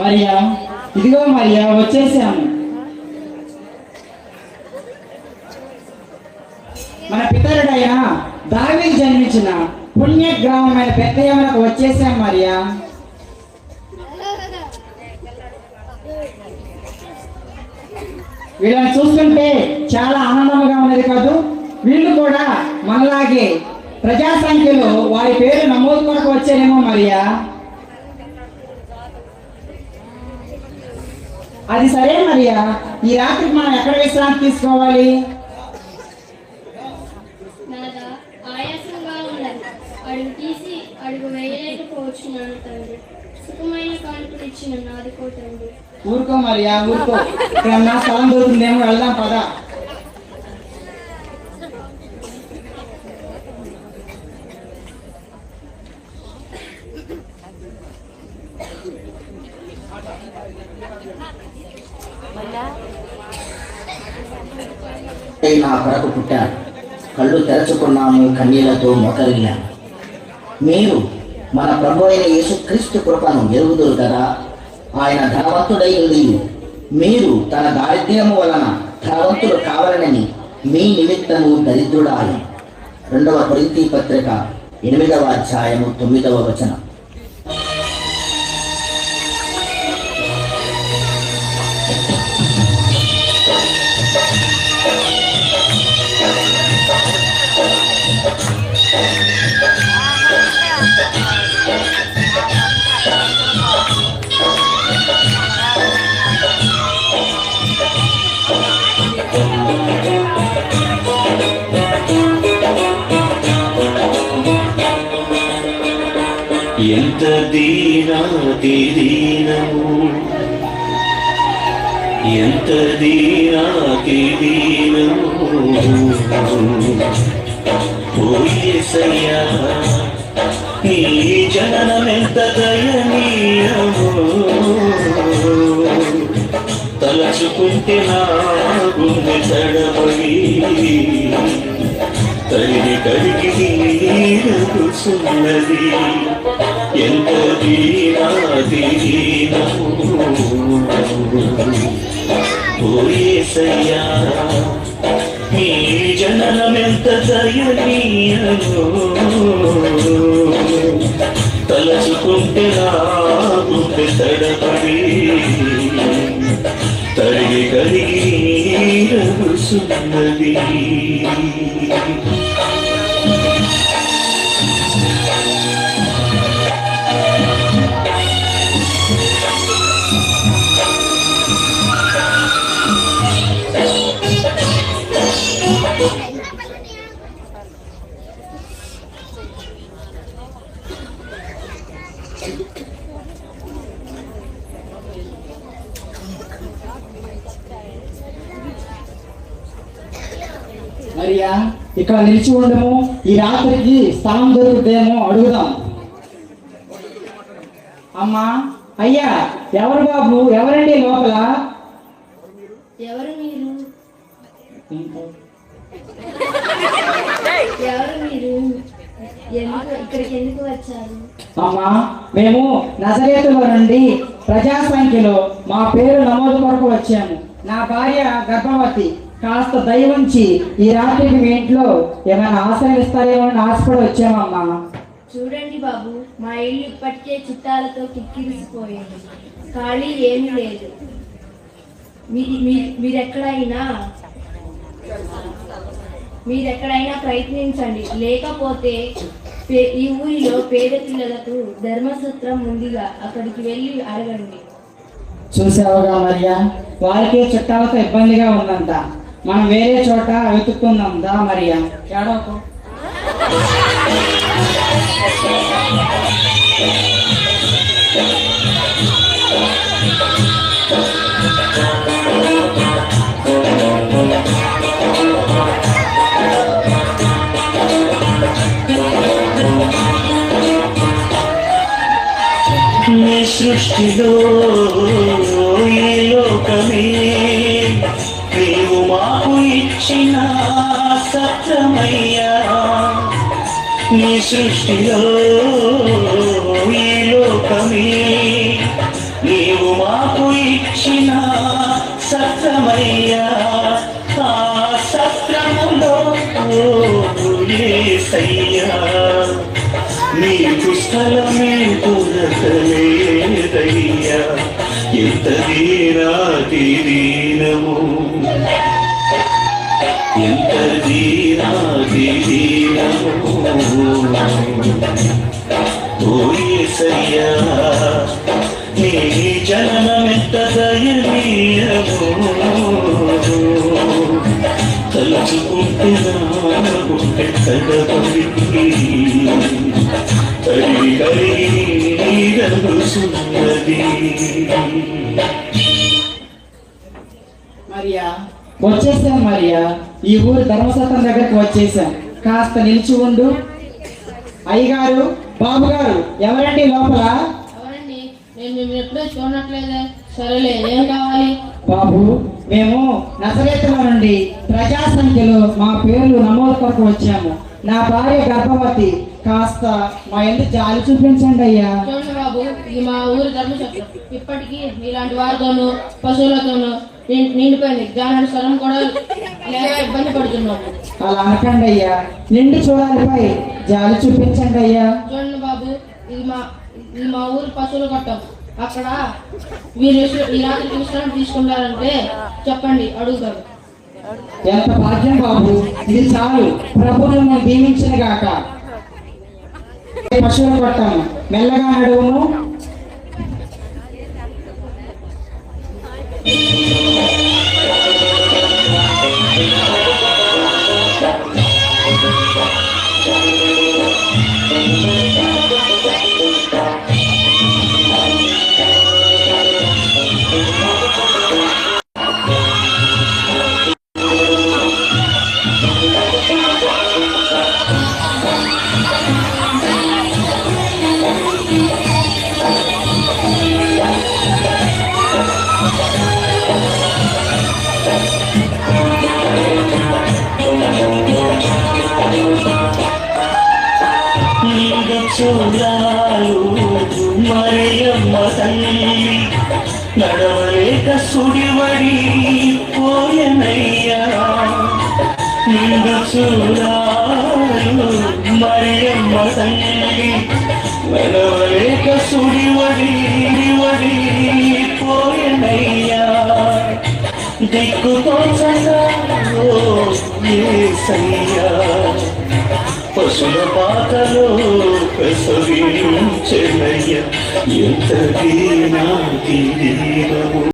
మరియా ఇదిగో మరియా వచ్చేసాము మన పితరుడైన దావికి జన్మించిన పుణ్య గ్రామమైన పెద్దయమునకు వచ్చేసాం మరియా. వీళ్ళని చూస్తుంటే చాలా ఆనందంగా ఉన్నది కాదు వీళ్ళు కూడా మనలాగే ప్రజా సంఖ్యలో వారి పేరు నమోదు కొరకు వచ్చారేమో మరియా. అది సరే మరియా. ఈ రాత్రికి మనం ఎక్కడ విశ్రాంతి తీసుకోవాలి? నాదా ఆయాసంగా ఉన్నది అడుగు తీసి అడుగు వేయలేకపోవచ్చున్నాను తండ్రి. సుఖమైన కానుకలు ఇచ్చిన నాదుకో తండ్రి. ఊరుకో మరియా ఊరుకో. ఇక్కడ నా స్థలం దొరుకుతుందేమో వెళ్దాం పద. నా కొరకు పుట్టారు. కళ్ళు తెరచుకున్నాము కన్నీళ్ళతో మొకరిల్లాము. మీరు మన ప్రభు అయిన యేసుక్రీస్తు కృపను ఎరుగుదురు కదా? ఆయన ధనవంతుడై ఉంది మీరు తన దారిద్ర్యము వలన ధనవంతులు కావాలని మీ నిమిత్తము దరిద్రుడాలి. రెండవ కొరింథీ పత్రిక ఎనిమిదవ అధ్యాయము తొమ్మిదవ వచనం. ఎంత దీనాతి దీనము ఎంత దీనాతి దీనము నీ జననమెంత దయనీయము తలచుకుంటే నా గుండె తడబడి తల్లి కడిగి నీరుకున్నది ఎంత దీనాదీనయ్యా నీ జననమెంత దయనీయము తలచుకుంటే నా తడపడి తడబడి తడిగి కడిగి రగుసున్నది. మరియా ఇక్కడ నిలిచి ఉండము. ఈ రాత్రికి స్థలం దొరుకుతుందేమో అడుగుదాం. అమ్మా అయ్యా ఎవరు బాబు? ఎవరండి లోపల? ఎవరు మీరు? ఎవరు మీరు? ఎందుకు ఇక్కడికి ఎందుకు వచ్చారు? అమ్మా మేము నజరేతులో నుండి ప్రజా సంఖ్యలో మా పేరు నమోదు కొరకు వచ్చాము. నా భార్య గర్భవతి. కాస్త దయవుంచి ఈ రాత్రికి మీ ఇంట్లో ఏమైనా ఆశ్రయం ఇస్తారేమో అని ఆశపడి వచ్చామమ్మా. చూడండి బాబు మా ఇల్లు ఇప్పటికే చుట్టాలతో కిక్కిరిసిపోయింది. ఖాళీ ఏమీ లేదు. మీరెక్కడైనా మీరెక్కడైనా ప్రయత్నించండి. లేకపోతే ఈ ఊరిలో పేద పిల్లలకు ధర్మసూత్రం ఉందిగా అక్కడికి వెళ్ళి అడగండి. చూసావుగా మరియా? వారికే చుట్టాలతో ఇబ్బందిగా ఉందంట. మనం వేరే చోట వెతుక్కుందాం దా మరియా ఏడవకు నీ సృష్టిలో ఈ లోకమే నీవు మాకు ఇచ్చిన సత్యమయ్యా. నీ సృష్టిలో ఈ లోకమే. నీవు మాకు ఇచ్చిన సత్యమయ్యా. ఆ సత్రములో ఏసయ్యా. నీ పునతలేదయ్యా ఇంత తీరా దీనము తలుచుకుంటే నా గుండె తడబడి కరిగి కరిగి మరియా. వచ్చేసాం మరియా. ఈ ఊరు ధర్మసత్రం దగ్గరికి వచ్చేసాం. కాస్త నిలిచి ఉండు. అయ్యగారు బాబు గారు ఎవరండి లోపల? ఎవరండి? నేను మిమ్మల్ని ఎప్పుడూ చూడట్లేదే. సరేలే ఏం కావాలి? బాబు మేము నసరేతుల నుండి ప్రజా సంఖ్యలో మా పేర్లు నమోదు కొరకు వచ్చాము. నా భార్య గర్భవతి. కాస్త మా ఎందుకు జాలి చూపించండి అయ్యా. చూడండి బాబు ఇది మా ఊరి ధర్మచక్రం ఇప్పటికీ ఇలాంటి వారితోనూ పశువులతోనూ నిండిపోయింది. జ్ఞానాన్ని స్వరం కూడా ఇబ్బంది పడుతున్నాము అలా అనకండి అయ్యా. నిండు చూడాలిపై జాలి చూపించండి అయ్యా. చూడండి బాబు ఇది మా ఇది మా ఊరి పశువుల కొట్టం అక్కడ విశ్ర- ఈ రాత్రికి విశ్రాంతి తీసుకున్నారంటే చెప్పండి అడుగుతారు. ఎంత భాగ్యం బాబు. ఇది చాలు. ప్రభువులను దీవించిన గాక. పశువులు కొట్టాము మెల్లగా నడువును. చూడాలు మరియమ్మ తల్లి. నడవలేక సుడివడి పోయనయ్యా. నీగ చూడాలు మరియమ్మ తల్లి. నడవలేక సుడివడి వడి పోయనయ్యా. దిక్కుతో చల్లా ఏసయ్యా పశుల పాటలు ప్రసవించెనయ్య ఎంత దీనాతి దీనో